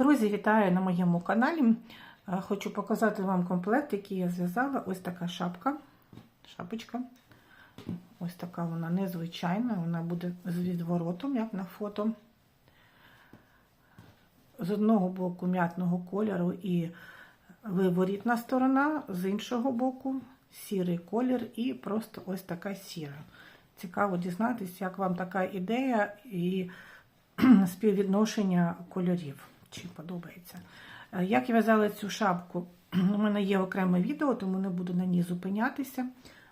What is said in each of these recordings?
Друзі, вітаю на моєму каналі. Е, Хочу показати вам комплект, який я зв'язала. Ось така шапка. Шапочка. Ось така вона незвичайна, вона буде з відворотом, як на фото. З одного боку м'ятного кольору і виворітна сторона, з іншого боку сірий колір і просто ось така сіра. Цікаво дізнатися, як вам така ідея і співвідношення кольорів. Чи подобається. Е, Як я в'язала цю шапку, у мене є окреме відео, тому не буду на ній зупинятися.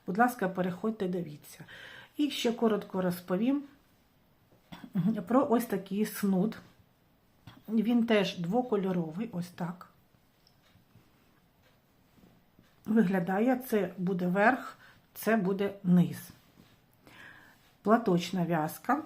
Будь ласка, переходьте, дивіться. І ще коротко розповім про ось такий снуд. Він теж двокольоровий, ось так. Виглядає, це буде верх, це буде низ. Платочна в'язка.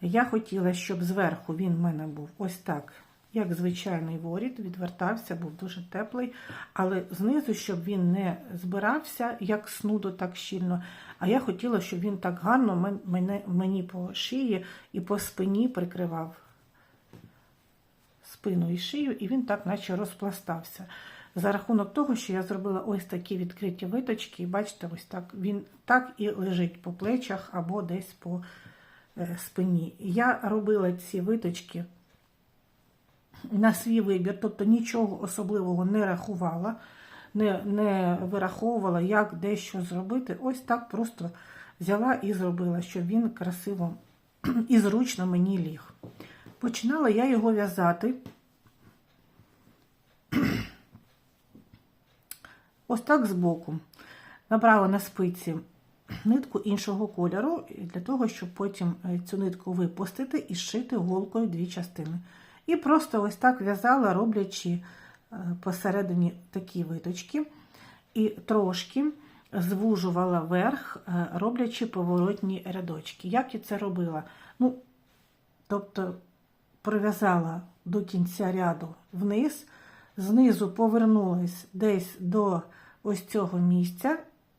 Я хотіла, щоб зверху він в мене був ось так, як звичайний воріт, відвертався, був дуже теплий, але знизу, щоб він не збирався, як снуду, так щільно. А я хотіла, щоб він так гарно мені по шиї і по спині прикривав спину і шию, і він так, наче розпластався. За рахунок того, що я зробила ось такі відкриті виточки, і бачите, ось так він так і лежить по плечах або десь по спині. Я робила ці виточки на свій вибір, тобто нічого особливого не рахувала, не, не вираховувала, як дещо зробити. Ось так просто взяла і зробила, щоб він красиво і зручно мені ліг. Починала я його в'язати. Ось так збоку. Набрала на спиці нитку іншого кольору, для того, щоб потім цю нитку випустити і зшити голкою дві частини. І просто ось так в'язала, роблячи посередині такі виточки, і трошки звужувала верх, роблячи поворотні рядочки. Як я це робила? Ну, тобто, прив'язала до кінця ряду вниз, знизу повернулась десь до ось цього місця.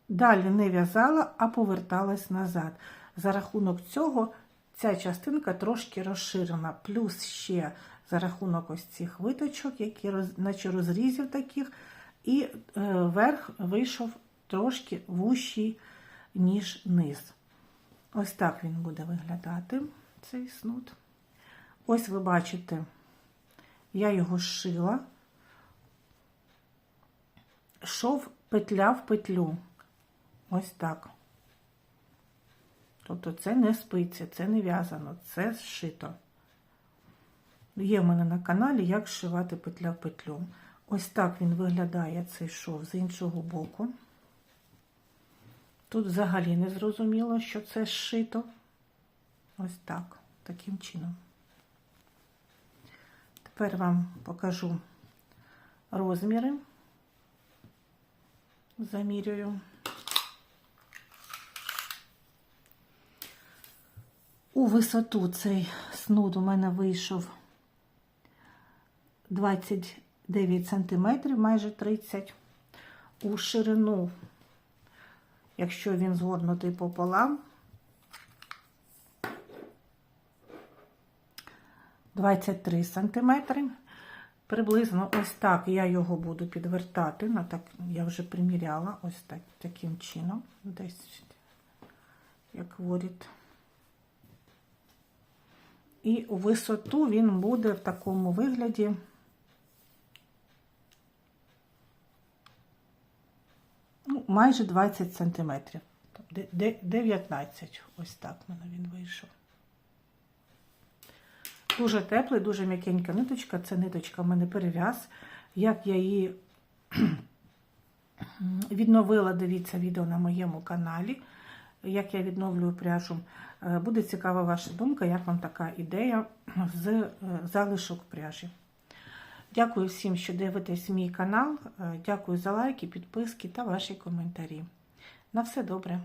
Далі не в'язала, а поверталась назад. За рахунок цього ця частинка трошки розширена, плюс ще за рахунок ось цих виточок, які наче розрізів таких, і е, верх вийшов трошки вущий, ніж низ. Ось так він буде виглядати, цей снуд. Ось ви бачите, я його зшила, шов петля в петлю. Ось так. Тобто це не спиці, це не в'язано, це зшито. Є в мене на каналі, як зшивати петля петлю. Ось так він виглядає цей шов з іншого боку. Тут взагалі не зрозуміло, що це зшито. Ось так, таким чином. Тепер вам покажу розміри. Замірюю. У висоту цей снуд у мене вийшов 29 см, майже 30 У ширину, якщо він згорнутий пополам, 23 см. Приблизно ось так я його буду підвертати. На так, я вже приміряла ось так, таким чином, десь як воріт. І висоту він буде в такому вигляді. Ну, майже 20 сантиметрів. 19. Ось так в мене він вийшов. Дуже теплий, дуже м'якенька ниточка. Це ниточка в мене перев'яз. Як я її відновила, дивіться відео на моєму каналі. Як я відновлюю пряжу. Буде цікава ваша думка, як вам така ідея з залишок пряжі. Дякую всім, що дивитесь мій канал. Дякую за лайки, підписки та ваші коментарі. На все добре!